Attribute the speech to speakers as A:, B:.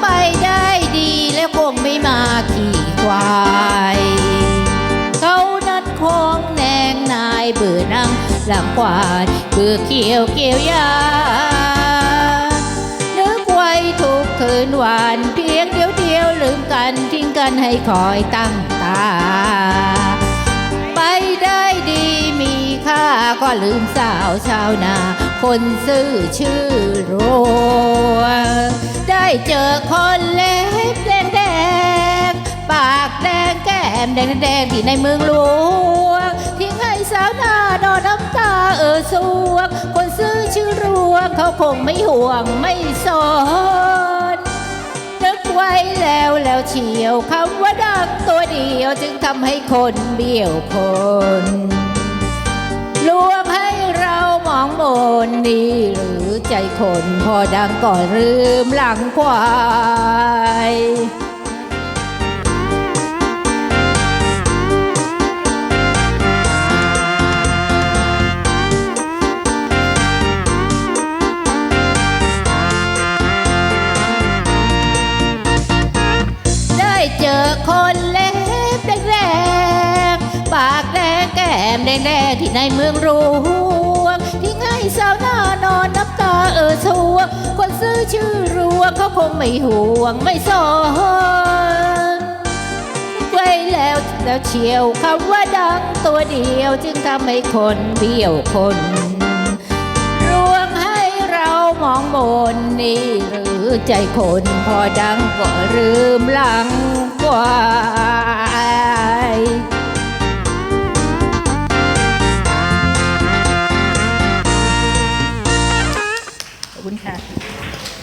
A: ไปได้ดีแล้วคงไม่มาขี่ควายเขานัดของแนงนายเบื่อนั่งหลังควายเบื่อเขียวเกี่ยวยานึกไว้ถูกคืนวานเพียงเดียวเดียวลืมกันทิ้งกันให้คอยตั้งตา ไปได้ดีมีค่าก็ลืมสาวชาวนา คนซื่อชื่อรวงได้เจอคนเล็บแดงแดงปากแดงแก้มแดงแดงที่ในเมืองหลวงทิ้งให้สาวนานอนน้ำตาเออสวง คนซื้อชื่อรวงเขาคงไม่ห่วงไม่สนนึกไว้แล้วแล้วเฉียวคำว่าดังตัวเดียวจึงทำให้คนเบี้ยวคน นนี่หรือใจคนพอดังก็ลืมหลังควายได้เจอคนเล็บแดงๆปากแดงแก้มแดงๆที่ในเมืองห ออชวงคนซื้อชื่อรวงเขาคงไม่ห่วงไม่สนไว้แล้วแล้วเชียวคำว่าดังตัวเดียวจึงทำให้คนเบี้ยวคนรวงให้เรามองบนนี่หรือใจคนพอดังก็ลืมหลังกว่า Okay.